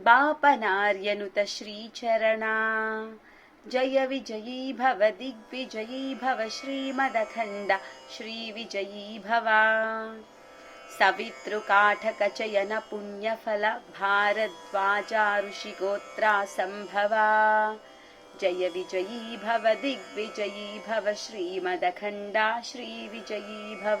बापनार्यनुत श्रीचरणा। जय विजयी भव दिग्विजयी भव श्रीमदखण्ड। श्रीविजयी भव। सवितृकाठकचयन पुण्यफल भारद्वाजा ऋषिगोत्रा सम्भवा जय विजयी भव दिग्विजयी भव श्रीमदखण्डा। श्रीविजयी भव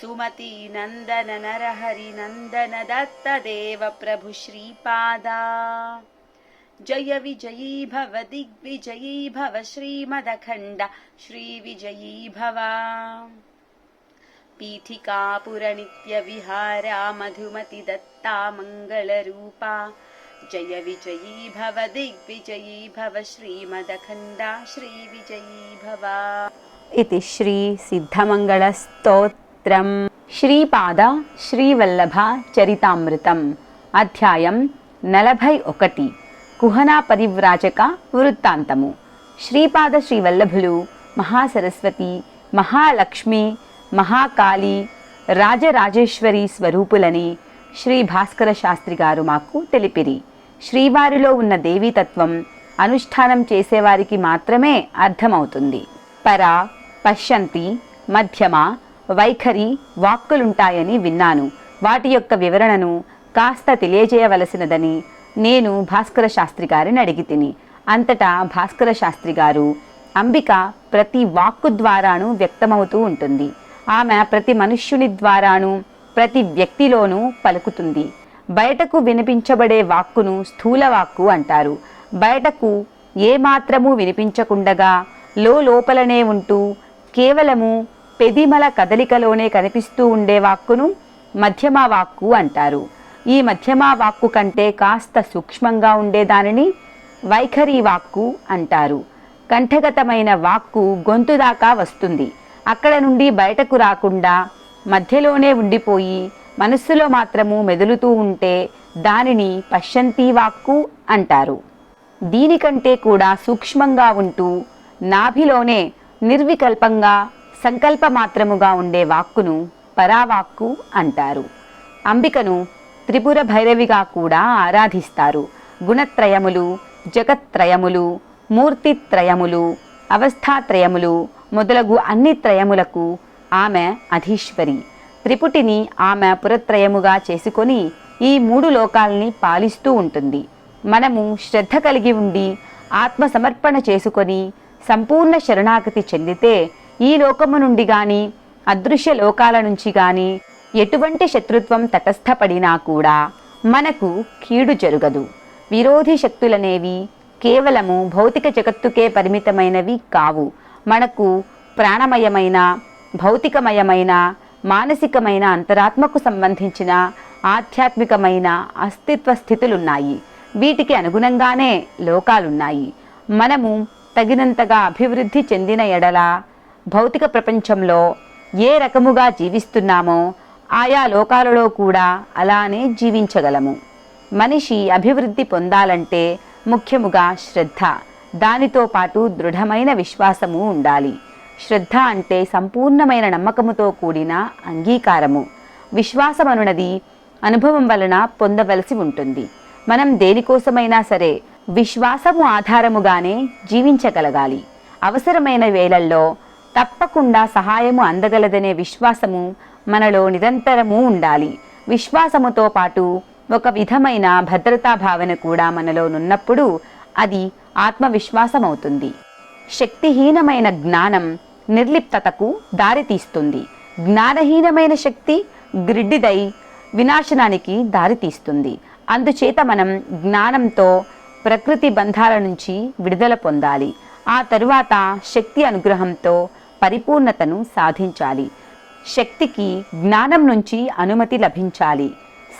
सुमती नन्दन नरहरिनन्दन दत्तदेव प्रभु श्रीपादा। जय विजयी भव दिग्विजयी भव श्रीमदखण्ड श्रीविजयी भव। पीठिकापुरनित्यविहारा मधुमति दत्ता मङ्गलरूपा जय विजयी भव दिग्विजयी भव श्रीमदखण्डा श्रीविजयी भव। इति చరిత్రం శ్రీపాద శ్రీవల్లభ చరితామృతం. అధ్యాయం నలభై ఒకటి. కుహనా పరివ్రాజక వృత్తాంతము. శ్రీపాద శ్రీవల్లభులు మహాసరస్వతి మహాలక్ష్మి మహాకాళి రాజరాజేశ్వరి స్వరూపులని శ్రీ భాస్కర శాస్త్రి గారు మాకు తెలిపిరి. శ్రీవారిలో ఉన్న దేవీతత్వం అనుష్ఠానం చేసేవారికి మాత్రమే అర్థమవుతుంది. పర పశ్యంతి మధ్యమ వైఖరి వాక్కులుంటాయని విన్నాను. వాటి యొక్క వివరణను కాస్త తెలియజేయవలసినదని నేను భాస్కర శాస్త్రి గారిని అడిగి తిని అంతటా భాస్కర శాస్త్రి గారు అంబిక ప్రతి వాక్కు ద్వారాను వ్యక్తమవుతూ ఉంటుంది. ఆమె ప్రతి మనుష్యుని ద్వారాను ప్రతి వ్యక్తిలోనూ పలుకుతుంది. బయటకు వినిపించబడే వాక్కును స్థూల వాక్కు అంటారు. బయటకు ఏమాత్రము వినిపించకుండగా లోపలనే ఉంటూ కేవలము పెదిమల కదలికలోనే కనిపిస్తూ ఉండే వాక్కును మధ్యమ వాక్కు అంటారు. ఈ మధ్యమ వాక్కు కంటే కాస్త సూక్ష్మంగా ఉండేదానిని వైఖరి వాక్కు అంటారు. కంఠగతమైన వాక్కు గొంతు దాకా వస్తుంది. అక్కడ నుండి బయటకు రాకుండా మధ్యలోనే ఉండిపోయి మనస్సులో మాత్రము మెదులుతూ ఉంటే దానిని పశ్చంతి వాక్కు అంటారు. దీనికంటే కూడా సూక్ష్మంగా ఉంటూ నాభిలోనే నిర్వికల్పంగా సంకల్ప మాత్రముగా ఉండే వాక్కును పరావాక్కు అంటారు. అంబికను త్రిపుర భైరవిగా కూడా ఆరాధిస్తారు. గుణత్రయములు జగత్త్రయములు మూర్తిత్రయములు అవస్థాత్రయములు మొదలగు అన్ని త్రయములకు ఆమె అధీశ్వరి. త్రిపుటిని ఆమె పురత్రయముగా చేసుకొని ఈ మూడు లోకాల్ని పాలిస్తూ ఉంటుంది. మనము శ్రద్ధ కలిగి ఉండి ఆత్మ సమర్పణ చేసుకొని సంపూర్ణ శరణాగతి చెందితే ఈ లోకము నుండి గాని అదృశ్య లోకాల నుంచి గాని ఎటువంటి శత్రుత్వం తటస్థపడినా కూడా మనకు కీడు జరుగదు. విరోధి శక్తులనేవి కేవలము భౌతిక జగత్తుకే పరిమితమైనవి కావు. మనకు ప్రాణమయమైన భౌతికమయమైన మానసికమైన అంతరాత్మకు సంబంధించిన ఆధ్యాత్మికమైన అస్తిత్వ స్థితులున్నాయి. వీటికి అనుగుణంగానే లోకాలున్నాయి. మనము తగినంతగా అభివృద్ధి చెందిన ఎడల భౌతిక ప్రపంచంలో ఏ రకముగా జీవిస్తున్నామో ఆయా లోకాలలో కూడా అలానే జీవించగలము. మనిషి అభివృద్ధి పొందాలంటే ముఖ్యముగా శ్రద్ధ. దానితో పాటు దృఢమైన విశ్వాసము ఉండాలి. శ్రద్ధ అంటే సంపూర్ణమైన నమ్మకముతో కూడిన అంగీకారము. విశ్వాసమనున్నది అనుభవం వలన పొందవలసి ఉంటుంది. మనం దేనికోసమైనా సరే విశ్వాసము ఆధారముగానే జీవించగలగాలి. అవసరమైన వేళల్లో తప్పకుండా సహాయము అందగలదనే విశ్వాసము మనలో నిరంతరము ఉండాలి. విశ్వాసముతో పాటు ఒక విధమైన భద్రతా భావన కూడా మనలో నున్నప్పుడు అది ఆత్మవిశ్వాసమవుతుంది. శక్తిహీనమైన జ్ఞానం నిర్లిప్తతకు దారితీస్తుంది జ్ఞానహీనమైన శక్తి గ్రిడ్డిదై వినాశనానికి దారితీస్తుంది అందుచేత మనం జ్ఞానంతో ప్రకృతి బంధాల నుంచి విడుదల పొందాలి. ఆ తరువాత శక్తి అనుగ్రహంతో పరిపూర్ణతను సాధించాలి. శక్తికి జ్ఞానం నుంచి అనుమతి లభించాలి.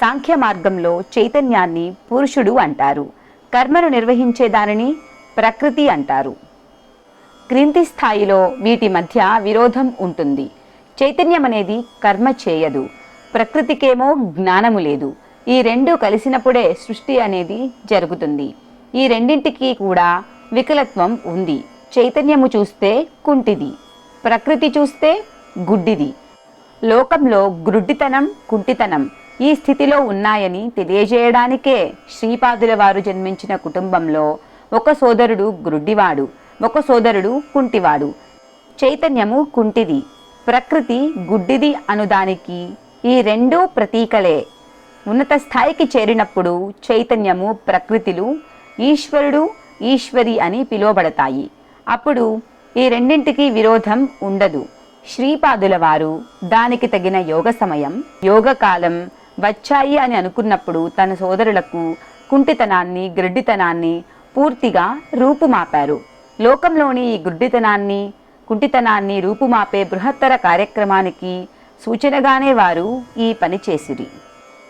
సాంఖ్య మార్గంలో చైతన్యాన్ని పురుషుడు అంటారు. కర్మను నిర్వహించే దానిని ప్రకృతి అంటారు. క్రింది స్థాయిలో వీటి మధ్య విరోధం ఉంటుంది. చైతన్యం అనేది కర్మ చేయదు. ప్రకృతికేమో జ్ఞానము లేదు. ఈ రెండు కలిసినప్పుడే సృష్టి అనేది జరుగుతుంది. ఈ రెండింటికి కూడా వికలత్వం ఉంది. చైతన్యము చూస్తే కుంటిది. ప్రకృతి చూస్తే గుడ్డిది. లోకంలో గ్రుడ్డితనం కుంటితనం ఈ స్థితిలో ఉన్నాయని తెలియజేయడానికే శ్రీపాదుల వారు జన్మించిన కుటుంబంలో ఒక సోదరుడు గ్రుడ్డివాడు ఒక సోదరుడు కుంటివాడు. చైతన్యము కుంటిది. ప్రకృతి గుడ్డిది అనుదానికి ఈ రెండూ ప్రతీకలే. ఉన్నత స్థాయికి చేరినప్పుడు చైతన్యము ప్రకృతిలు ఈశ్వరుడు ఈశ్వరి అని పిలువబడతాయి. అప్పుడు ఈ రెండింటికి విరోధం ఉండదు. శ్రీపాదుల వారు దానికి తగిన యోగ సమయం యోగ కాలం వచ్చాయి అని అనుకున్నప్పుడు తన సోదరులకు కుంటితనాన్ని గ్రడ్డితనాన్ని పూర్తిగా రూపుమాపారు. లోకంలోని ఈ గుడ్డితనాన్ని కుంటితనాన్ని రూపుమాపే బృహత్తర కార్యక్రమానికి సూచనగానే వారు ఈ పని చేసిరి.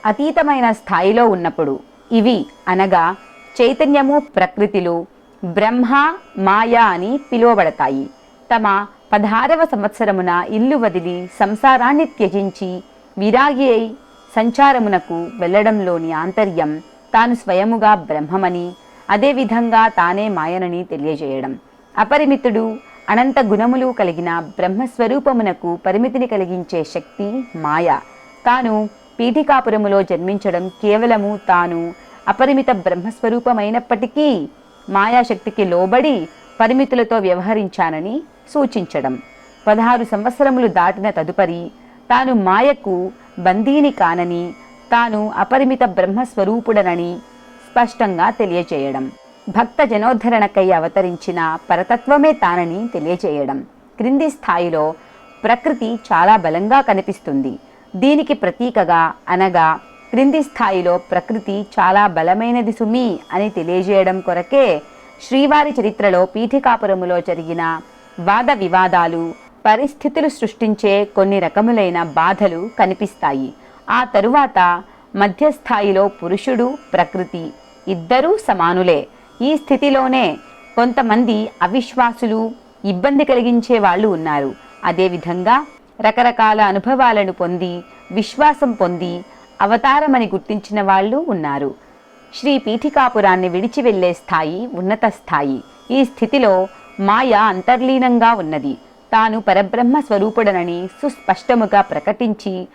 అతీతమైన స్థాయిలో ఉన్నప్పుడు ఇవి అనగా చైతన్యము ప్రకృతిలు బ్రహ్మ మాయా అని పిలువబడతాయి. తమ పదహారవ సంవత్సరమున ఇల్లు వదిలి సంసారాన్ని త్యజించి విరాగి అయి సంచారమునకు వెళ్ళడంలోని ఆంతర్యం తాను స్వయముగా బ్రహ్మమని అదేవిధంగా తానే మాయనని తెలియజేయడం. అపరిమితుడు అనంత గుణములు కలిగిన బ్రహ్మస్వరూపమునకు పరిమితిని కలిగించే శక్తి మాయ. తాను పీఠికాపురములో జన్మించడం కేవలము తాను అపరిమిత బ్రహ్మస్వరూపమైనప్పటికీ మాయాశక్తికి లోబడి పరిమితులతో వ్యవహరించానని సూచించడం. పదహారు సంవత్సరములు దాటిన తదుపరి తాను మాయకు బందీని కానని తాను అపరిమిత బ్రహ్మస్వరూపుడనని స్పష్టంగా తెలియచేయడం. భక్త జనోద్ధరణకై అవతరించిన పరతత్వమే తానని తెలియచేయడం. క్రింది స్థాయిలో ప్రకృతి చాలా బలంగా కనిపిస్తుంది. దీనికి ప్రతీకగా అనగా క్రింది స్థాయిలో ప్రకృతి చాలా బలమైనది సుమి అని తెలియజేయడం కొరకే శ్రీవారి చరిత్రలో పీఠికాపురములో జరిగిన వాద వివాదాలు పరిస్థితులు సృష్టించే కొన్ని రకములైన బాధలు కనిపిస్తాయి. ఆ తరువాత మధ్యస్థాయిలో పురుషుడు ప్రకృతి ఇద్దరూ సమానులే. ఈ స్థితిలోనే కొంతమంది అవిశ్వాసులు ఇబ్బంది కలిగించే వాళ్ళు ఉన్నారు. అదేవిధంగా రకరకాల అనుభవాలను పొంది విశ్వాసం పొంది అవతారమని గుర్తించిన వాళ్ళు ఉన్నారు. శ్రీ పీఠికాపురాన్ని విడిచి వెళ్ళే స్థాయి ఉన్నత స్థాయి. ఈ స్థితిలో మాయ అంతర్లీనంగా ఉన్నది. తాను పరబ్రహ్మ స్వరూపుడనని సుస్పష్టముగా ప్రకటించి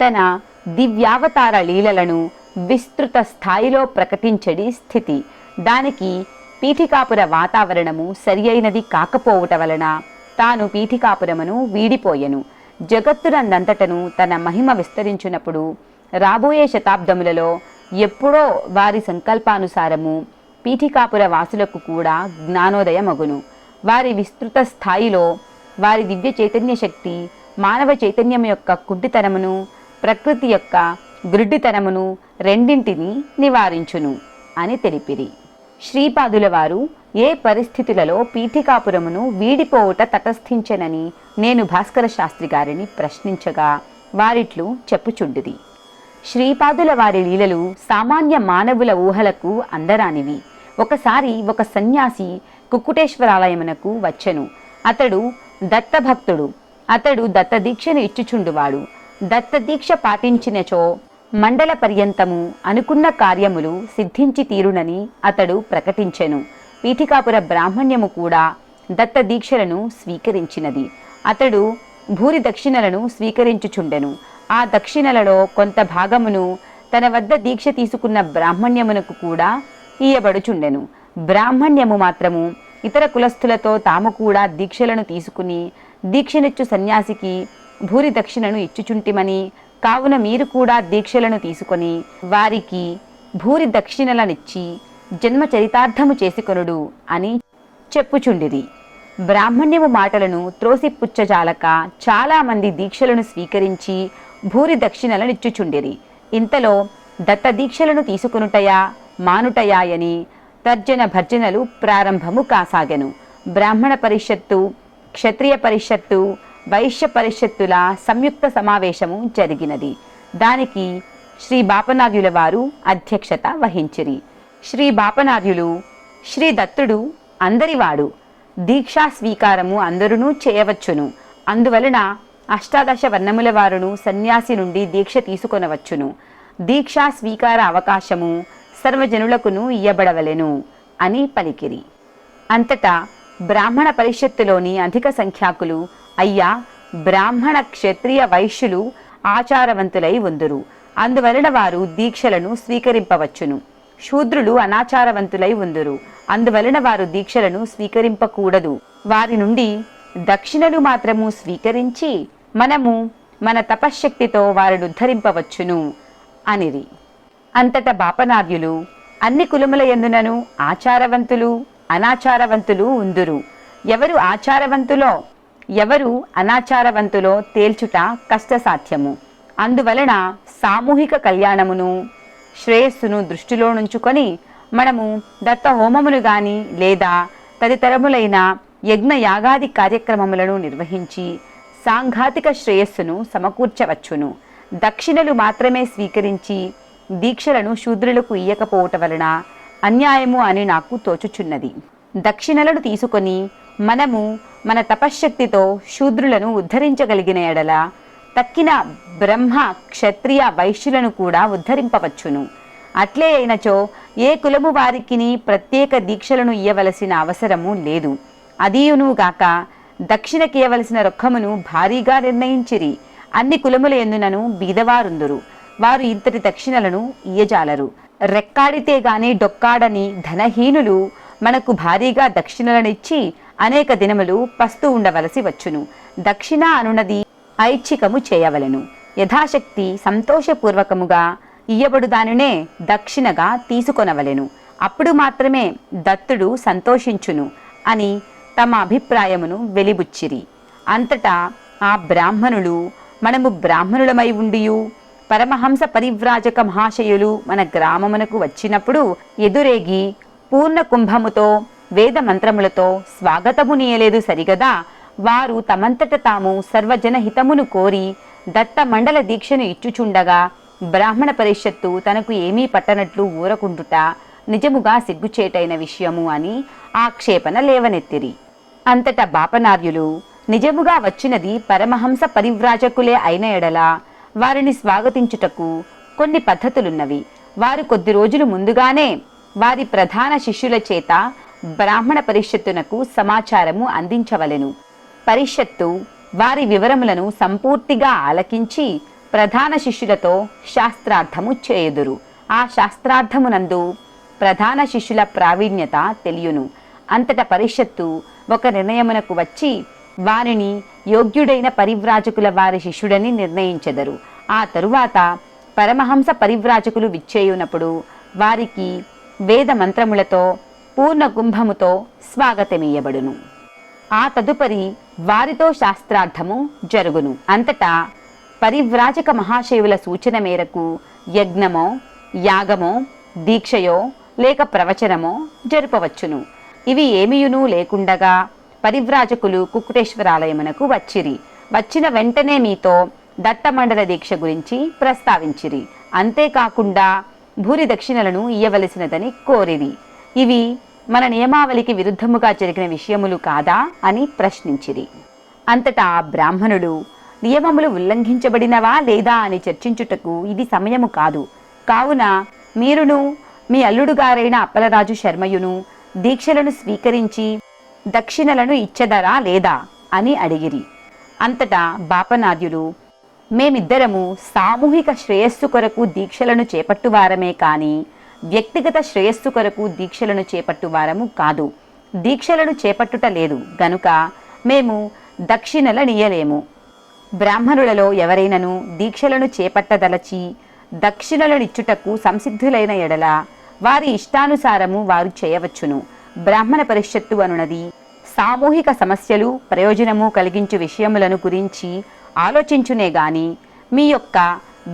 తన దివ్యావతార లీలలను విస్తృత స్థాయిలో ప్రకటించడి స్థితి. దానికి పీఠికాపుర వాతావరణము సరి అయినది కాకపోవుట వలన తాను పీఠికాపురమును వీడిపోయెను. జగత్తునందంతటను తన మహిమ విస్తరించినప్పుడు రాబోయే శతాబ్దములలో ఎప్పుడో వారి సంకల్పానుసారము పీఠికాపుర వాసులకు కూడా జ్ఞానోదయమగును. వారి విస్తృత స్థాయిలో వారి దివ్య చైతన్య శక్తి మానవ చైతన్యం యొక్క కుడ్డితనమును ప్రకృతి యొక్క గ్రుడ్డితనమును రెండింటిని నివారించును అని తెలిపిరి. శ్రీపాదుల వారు ఏ పరిస్థితులలో పీఠికాపురమును వీడిపోవుట తటస్థించనని నేను భాస్కర శాస్త్రి గారిని ప్రశ్నించగా వారిట్లు చెప్పుచుండిది శ్రీపాదుల వారి లీలలు సామాన్య మానవుల ఊహలకు అందరానివి. ఒకసారి ఒక సన్యాసి కుక్కుటేశ్వరాలయమునకు వచ్చెను. అతడు దత్తభక్తుడు. అతడు దత్తదీక్షను ఇచ్చుచుండువాడు. దత్తదీక్ష పాటించినచో మండల పర్యంతము అనుకున్న కార్యములు సిద్ధించి తీరునని అతడు ప్రకటించెను. పీఠికాపుర బ్రాహ్మణ్యము కూడా దత్తదీక్షలను స్వీకరించినది. అతడు భూరి దక్షిణలను స్వీకరించుచుండెను. ఆ దక్షిణలలో కొంత భాగమును తన వద్ద దీక్ష తీసుకున్న బ్రాహ్మణ్యమునకు కూడా ఇయ్యబడుచుండెను. బ్రాహ్మణ్యము మాత్రము ఇతర కులస్థులతో తాము కూడా దీక్షలను తీసుకుని దీక్షనిచ్చు సన్యాసికి భూరి దక్షిణను ఇచ్చుచుంటిమని కావున మీరు కూడా దీక్షలను తీసుకొని వారికి భూరి దక్షిణలనిచ్చి జన్మ చరితార్థము చేసుకొనుడు అని చెప్పుచుండిరి. బ్రాహ్మణ్యము మాటలను త్రోసిపుచ్చజాలక చాలామంది దీక్షలను స్వీకరించి భూరి దక్షిణలనిచ్చుచుండిరి ఇంతలో దత్త దీక్షలను తీసుకొనుటయా మానుటయాయని తర్జన భర్జనలు ప్రారంభము కాసాగెను. బ్రాహ్మణ పరిషత్తు క్షత్రియ పరిషత్తు వైశ్య పరిషత్తుల సంయుక్త సమావేశము జరిగినది. దానికి శ్రీ బాపనార్యుల వారు అధ్యక్షత వహించిరి. శ్రీ బాపనార్యులు శ్రీ దత్తుడు అందరివాడు. దీక్షా స్వీకారము అందరూ చేయవచ్చును. అందువలన అష్టాదశ వర్ణముల వారును సన్యాసి నుండి దీక్ష తీసుకొనవచ్చును. దీక్షా స్వీకార అవకాశము సర్వజనులకును ఇయ్యబడవలెను అని పలికిరి. అంతటా బ్రాహ్మణ పరిషత్తులోని అధిక సంఖ్యాకులు అయ్యా బ్రాహ్మణ క్షత్రియ వైశ్యులు ఆచారవంతులై ఉందురు. అందువలన వారు దీక్షలను స్వీకరింపవచ్చును. శూద్రులు అనాచారవంతులై ఉందురు. అందువలన వారు దీక్షలను స్వీకరింపకూడదు. వారి నుండి దక్షిణలు మాత్రము స్వీకరించి మనము మన తపశ్శక్తితో వారిని ఉద్ధరింపవచ్చును అనిరి. అంతట బాపనార్యులు అన్ని కులముల ఎందునను ఆచారవంతులు అనాచారవంతులు ఉందురు. ఎవరు ఆచారవంతులో ఎవరు అనాచారవంతులో తేల్చుట కష్టసాధ్యము. అందువలన సామూహిక కళ్యాణమును శ్రేయస్సును దృష్టిలో నుంచుకొని మనము దత్త హోమములు గాని లేదా తదితరములైన యజ్ఞ యాగాది కార్యక్రమములను నిర్వహించి సాంఘాతిక శ్రేయస్సును సమకూర్చవచ్చును. దక్షిణలు మాత్రమే స్వీకరించి దీక్షలను శూద్రులకు ఇయ్యకపోవట వలన అన్యాయము అని నాకు తోచుచున్నది. దక్షిణలను తీసుకొని మనము మన తపశ్శక్తితో శూద్రులను ఉద్ధరించగలిగిన ఎడల తక్కిన బ్రహ్మ క్షత్రియ వైశ్యులను కూడా ఉద్ధరింపవచ్చును. అట్లే అయినచో ఏ కులము వారికిని ప్రత్యేక దీక్షలను ఇయ్యవలసిన అవసరము లేదు. అదీయునుగాక దక్షిణకియవలసిన రొక్కమును భారీగా నిర్ణయించిరి. అన్ని కులముల ఎందునను బీదవారుందురు. వారు ఇంతటి దక్షిణలను ఇయ్యజాలరు. రెక్కాడితే గాని డొక్కాడని ధనహీనులు మనకు భారీగా దక్షిణలనిచ్చి అనేక దినములు పస్తు ఉండవలసి వచ్చును. దక్షిణ అనునది ఐచ్ఛికము చేయవలెను. యథాశక్తి సంతోషపూర్వకముగా ఇయ్యబడు దానినే దక్షిణగా తీసుకొనవలెను. అప్పుడు మాత్రమే దత్తుడు సంతోషించును అని తమ అభిప్రాయమును వెలిబుచ్చిరి. అంతటా ఆ బ్రాహ్మణులు మనము బ్రాహ్మణులమై ఉండియు. పరమహంస పరివ్రాజక మహాశయులు మన గ్రామమునకు వచ్చినప్పుడు ఎదురేగి పూర్ణ కుంభముతో వేద మంత్రములతో స్వాగతము నీయలేదు సరిగదా. వారు తమంతట తాము సర్వజన హితమును కోరి దత్త మండల దీక్షను ఇచ్చుచుండగా బ్రాహ్మణ పరిషత్తు తనకు ఏమీ పట్టనట్లు ఊరకుండుట నిజముగా సిగ్గుచేటైన విషయము అని ఆక్షేపణ లేవనెత్తిరి. అంతటా బాపనార్యులు నిజముగా వచ్చినది పరమహంస పరివ్రాజకులే అయిన ఎడల వారిని స్వాగతించుటకు కొన్ని పద్ధతులున్నవి. వారు కొద్ది రోజులు ముందుగానే వారి ప్రధాన శిష్యుల చేత బ్రాహ్మణ పరిషత్తునకు సమాచారము అందించవలెను. పరిషత్తు వారి వివరములను సంపూర్తిగా ఆలకించి ప్రధాన శిష్యులతో శాస్త్రార్థము చేయుదురు. ఆ శాస్త్రార్థమునందు ప్రధాన శిష్యుల ప్రావీణ్యత తెలియును. అంతట పరిషత్తు ఒక నిర్ణయమునకు వచ్చి వారిని యోగ్యుడైన పరివ్రాజకుల వారి శిష్యుడని నిర్ణయించెదరు. ఆ తరువాత పరమహంస పరివ్రాజకులు విచ్చేయునప్పుడు వారికి వేద మంత్రములతో పూర్ణ కుంభముతో స్వాగతమీయబడును. ఆ తదుపరి వారితో శాస్త్రార్థము జరుగును. అంతటా పరివ్రాజక మహాశయుల సూచన మేరకు యజ్ఞమో యాగమో దీక్షయో లేక ప్రవచనమో జరుపవచ్చును. ఇవి ఏమియును లేకుండగా పరివ్రాజకులు కుక్కుటేశ్వరాలయమునకు వచ్చిరి. వచ్చిన వెంటనే మీతో దత్తమండల దీక్ష గురించి ప్రస్తావించిరి. అంతేకాకుండా భూరి దక్షిణలను ఇయ్యవలసినదని కోరిరి. ఇవి మన నియమావళికి విరుద్ధముగా జరిగిన విషయములు కాదా అని ప్రశ్నించిరి. అంతటా ఆ బ్రాహ్మణుడు నియమములు ఉల్లంఘించబడినవా లేదా అని చర్చించుటకు ఇది సమయము కాదు. కావున మీరును మీ అల్లుడుగారైన అప్పలరాజు శర్మయును దీక్షలను స్వీకరించి దక్షిణలను ఇచ్చదరా లేదా అని అడిగిరి. అంతటా బాపనాద్యులు మేమిద్దరము సామూహిక శ్రేయస్సు కొరకు దీక్షలను చేపట్టువారమే కాని వ్యక్తిగత శ్రేయస్సు కొరకు దీక్షలను చేపట్టువారము కాదు. దీక్షలను చేపట్టుట లేదు. గనుక మేము దక్షిణలనియలేము బ్రాహ్మణులలో ఎవరైనను దీక్షలను చేపట్టదలచి దక్షిణలనిచ్చుటకు సంసిద్ధులైన ఎడల వారి ఇష్టానుసారము వారు చేయవచ్చును. బ్రాహ్మణ పరిషత్తు అనునది సామూహిక సమస్యలు ప్రయోజనము కలిగించు విషయములను గురించి ఆలోచించునే గాని మీ యొక్క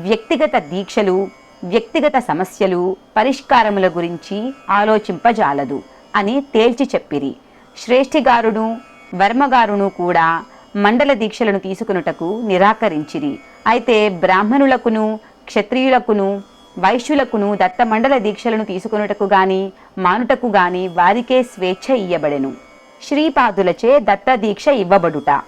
వ్యక్తిగత దీక్షలు వ్యక్తిగత సమస్యలు పరిష్కారముల గురించి ఆలోచింపజాలదు అని తేల్చి చెప్పిరి. శ్రేష్ఠిగారును వర్మగారును కూడా మండల దీక్షలను తీసుకునుటకు నిరాకరించిరి. అయితే బ్రాహ్మణులకును క్షత్రియులకును వైశ్యులకును దత్తమండల దీక్షలను తీసుకొనుటకు గాని మానుటకు గాని వారికే స్వేచ్ఛ ఇయ్యబడెను. శ్రీపాదులచే దత్త దీక్ష ఇవ్వబడుట.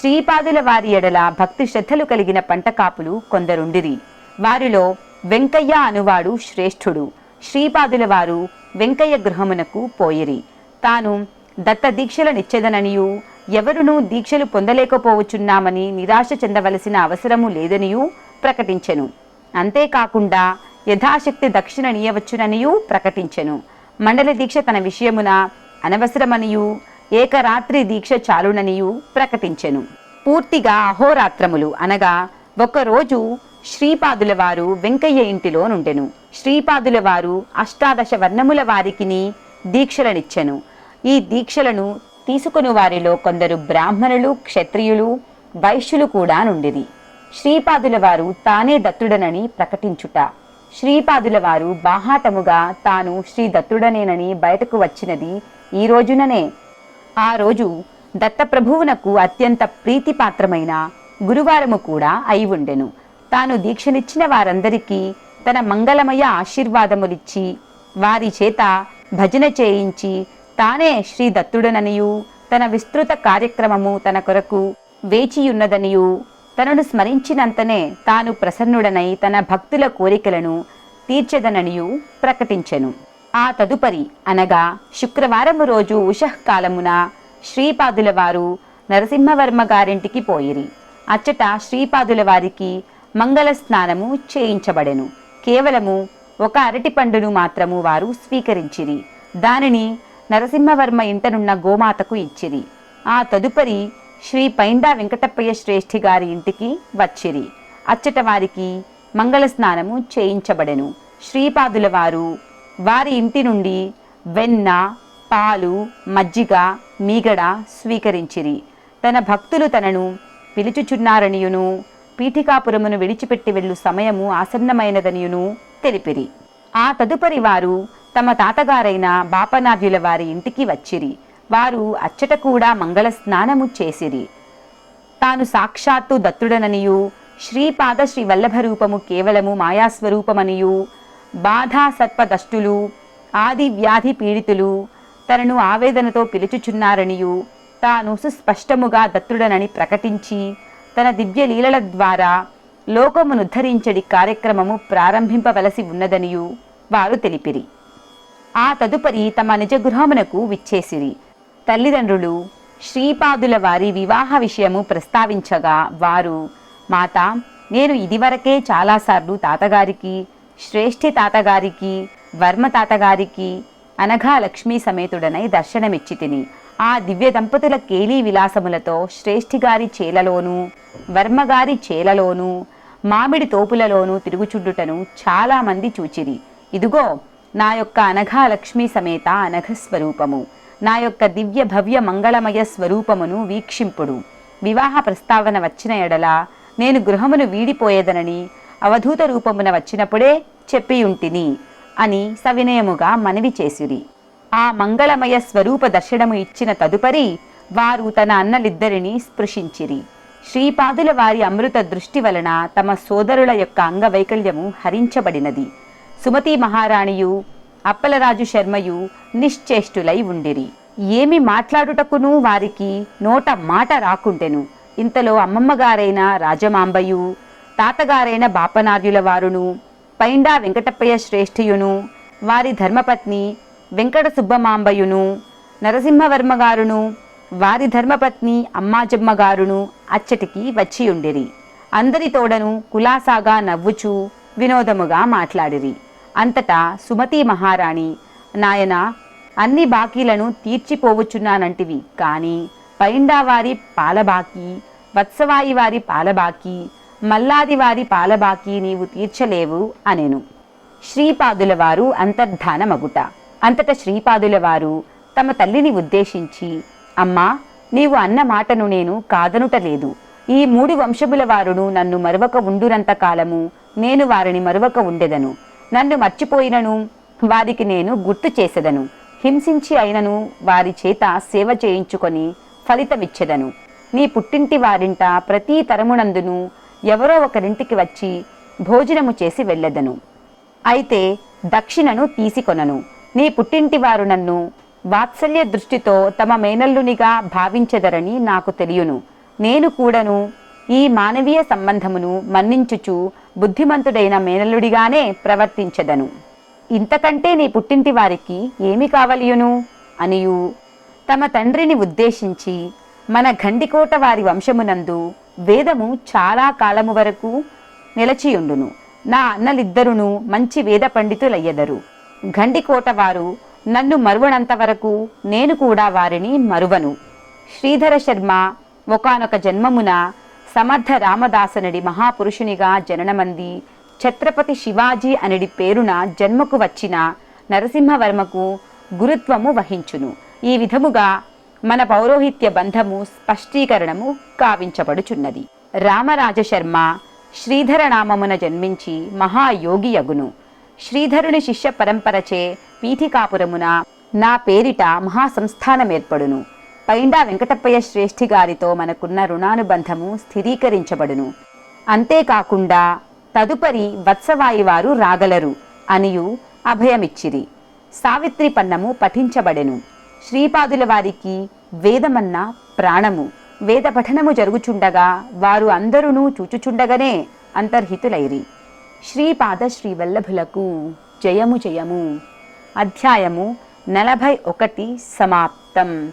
శ్రీపాదుల వారి ఎడల భక్తి శ్రద్ధలు కలిగిన పంటకాపులు కొందరుండిరి. వారిలో వెంకయ్య అనువాడు శ్రేష్ఠుడు. శ్రీపాదుల వారు వెంకయ్య గృహమునకు పోయిరి. తాను దత్త దీక్షలనిచ్చెదననియు ఎవరునూ దీక్షలు పొందలేకపోవచ్చున్నామని నిరాశ చెందవలసిన అవసరము లేదనియూ ప్రకటించెను. అంతేకాకుండా యథాశక్తి దక్షిణ నీయవచ్చుననియూ ప్రకటించెను. మండలి దీక్ష తన విషయమున అనవసరమనియు ఏకరాత్రి దీక్ష చాలుననియు ప్రకటించెను. పూర్తిగా అహోరాత్రములు అనగా ఒకరోజు శ్రీపాదుల వారు వెంకయ్య ఇంటిలో నుండెను. శ్రీపాదుల వారు అష్టాదశ వర్ణముల వారికిని దీక్షలనిచ్చెను. ఈ దీక్షలను తీసుకుని వారిలో కొందరు బ్రాహ్మణులు క్షత్రియులు వైశ్యులు కూడా నుండిరి. శ్రీపాదుల వారు తానే దత్తుడనని ప్రకటించుట. శ్రీపాదుల వారు బాహాటముగా తాను శ్రీ దత్తుడనేనని బయటకు వచ్చినది ఈ రోజుననే. ఆ రోజు దత్తప్రభువునకు అత్యంత ప్రీతిపాత్రమైన గురువారము కూడా అయి ఉండెను. తాను దీక్షనిచ్చిన వారందరికీ తన మంగళమయ ఆశీర్వాదములిచ్చి వారి చేత భజన చేయించి తానే శ్రీ దత్తుడననియు తన విస్తృత కార్యక్రమము తన కొరకు వేచియున్నదనియు తనను స్మరించినంతనే తాను ప్రసన్నుడనై తన భక్తుల కోరికలను తీర్చదననియు ప్రకటించెను. ఆ తదుపరి అనగా శుక్రవారము రోజు ఉషఃకాలమున శ్రీపాదుల వారు నరసింహవర్మ గారింటికి పోయిరి. అచ్చట శ్రీపాదుల వారికి మంగళ స్నానము చేయించబడెను. కేవలము ఒక అరటి పండును మాత్రము వారు స్వీకరించిరి. దానిని నరసింహవర్మ ఇంటనున్న గోమాతకు ఇచ్చిరి. ఆ తదుపరి శ్రీ పైండా వెంకటప్పయ్య శ్రేష్ఠి గారి ఇంటికి వచ్చిరి. అచ్చట వారికి మంగళ స్నానము చేయించబడెను. శ్రీపాదుల వారు వారి ఇంటి నుండి వెన్న పాలు మజ్జిగ మీగడ స్వీకరించిరి. తన భక్తులు తనను పిలుచుచున్నారనియును పీఠికాపురమును విడిచిపెట్టి వెళ్ళు సమయము ఆసన్నమైనదనియును తెలిపిరి. ఆ తదుపరి వారు తమ తాతగారైన బాపనాథ్యుల వారి ఇంటికి వచ్చిరి. వారు అచ్చట కూడా మంగళ స్నానము చేసిరి. తాను సాక్షాత్తు దత్తుడననియు శ్రీపాద శ్రీ వల్లభ రూపము కేవలము మాయాస్వరూపమనియు బాధా సత్పదష్టులు ఆది వ్యాధి పీడితులు తనను ఆవేదనతో పిలుచుచున్నారనియు తాను సుస్పష్టముగా దత్తుడనని ప్రకటించి తన దివ్య లీలల ద్వారా లోకమునుద్ధరించడి కార్యక్రమము ప్రారంభింపవలసి ఉన్నదనియు వారు తెలిపిరి. ఆ తదుపరి తమ నిజ గృహమునకు విచ్చేసిరి. తల్లిదండ్రులు శ్రీపాదుల వారి వివాహ విషయము ప్రస్తావించగా వారు మాత నేను ఇదివరకే చాలాసార్లు తాతగారికి శ్రేష్ఠి తాతగారికి వర్మ తాతగారికి అనఘా లక్ష్మీ సమేతుడనై దర్శనమిచ్చి తిని ఆ దివ్య దంపతుల కేలీ విలాసములతో శ్రేష్ఠిగారి చేలలోనూ వర్మగారి చేలలోనూ మామిడి తోపులలోనూ తిరుగుచుండుటను చాలామంది చూచిరి. ఇదిగో నా యొక్క అనఘా లక్ష్మీ సమేత అనఘ స్వరూపము. నా యొక్క దివ్య భవ్య మంగళమయ స్వరూపమును వీక్షింపుడు. వివాహ ప్రస్తావన వచ్చిన ఎడల నేను గృహమును వీడిపోయేదనని అవధూత రూపమున వచ్చినప్పుడే చెప్పియుంటిని అని సవినయముగా మనవి చేసిరి ఆ మంగళమయ స్వరూప దర్శనము ఇచ్చిన తదుపరి వారు తన అన్నలిద్దరిని స్పృశించిరి. శ్రీపాదుల వారి అమృత దృష్టి వలన తమ సోదరుల యొక్క అంగవైకల్యము హరించబడినది. సుమతి మహారాణియు అప్పలరాజు శర్మయు నిశ్చేష్టులై ఉండిరి. ఏమి మాట్లాడుటకును వారికి నోట మాట రాకుంటెను ఇంతలో అమ్మమ్మగారైన రాజమాంబయు తాతగారైన బాపనార్యుల వారును పైండా వెంకటప్పయ్య శ్రేష్ఠియును వారి ధర్మపత్ని వెంకట సుబ్బమాంబయును నరసింహవర్మ గారును వారి ధర్మపత్ని అమ్మాజమ్మ గారును అచ్చటికి వచ్చి ఉండిరి అందరి తోడను కులాసాగా నవ్వుచూ వినోదముగా మాట్లాడిరి. అంతటా సుమతి మహారాణి నాయన అన్ని బాకీలను తీర్చిపోవచ్చున్నానంటివి. కానీ పైండావారి పాలబాకీ వత్సవాయి వారి పాలబాకీ మల్లాది వారి పాలబాకీ నీవు తీర్చలేవు అనెను. శ్రీపాదుల వారు అంతర్ధానమగుట అంతట శ్రీపాదుల వారు తమ తల్లిని ఉద్దేశించి అమ్మా నీవు అన్న మాటను నేను కాదనుటలేదు. ఈ మూడు వంశముల వారును నన్ను మరొక ఉండునంత కాలము నేను వారిని మరొక ఉండెదను. నన్ను మర్చిపోయినను వారికి నేను గుర్తు చేసెదను. హింసించి అయినను వారి చేత సేవ చేయించుకొని ఫలితమిచ్చేదను. నీ పుట్టింటి వారింట ప్రతి తరమునందును ఎవరో ఒకరింటికి వచ్చి భోజనము చేసి వెళ్ళెదను. అయితే దక్షిణను తీసుకొనను. నీ పుట్టింటి వారు నన్ను వాత్సల్య దృష్టితో తమ మేనల్లునిగా భావించెదరని నాకు తెలియను. నేను కూడాను ఈ మానవీయ సంబంధమును మన్నించుచు బుద్ధిమంతుడైన మేనల్లుడిగానే ప్రవర్తించదను. ఇంతకంటే నీ పుట్టింటి వారికి ఏమి కావలియును? అనియు తమ తండ్రిని ఉద్దేశించి మన గండికోట వారి వంశమునందు వేదము చాలా కాలము వరకు నిలచియుండును. నా అన్నలిద్దరును మంచి వేద పండితులయ్యదరు. గండికోట వారు నన్ను మరువనంత వరకు నేను కూడా వారిని మరువను. శ్రీధర శర్మ ఒకానొక జన్మమున సమర్థ రామదాసనడి మహాపురుషునిగా జననమంది ఛత్రపతి శివాజీ అనిడి పేరున జన్మకు వచ్చిన నరసింహవర్మకు గురుత్వము వహించును. ఈ విధముగా మన పౌరోహిత్య బంధము స్పష్టీకరణము కావించబడుచున్నది. రామరాజశర్మ శ్రీధరనామమున శ్రీధర నామమున జన్మించి మహాయోగి అగును శ్రీధరుని శిష్య పరంపరచే పీఠికాపురమున నా పేరిట మహాసంస్థానమేర్పడును. పైండా వెంకటప్పయ్య శ్రేష్ఠి గారితో మనకున్న రుణానుబంధము స్థిరీకరించబడును. అంతేకాకుండా తదుపరి వత్సవాయి వారు రాగలరు అనియు అభయమిచ్చిరి. సావిత్రి పన్నము పఠించబడెను. శ్రీపాదుల వారికి వేదమన్న ప్రాణము. వేద పఠనము జరుగుచుండగా వారు అందరూ చూచుచుండగనే అంతర్హితులైరి. శ్రీపాద శ్రీవల్లభులకు జయము జయము. అధ్యాయము నలభై ఒకటి సమాప్తం.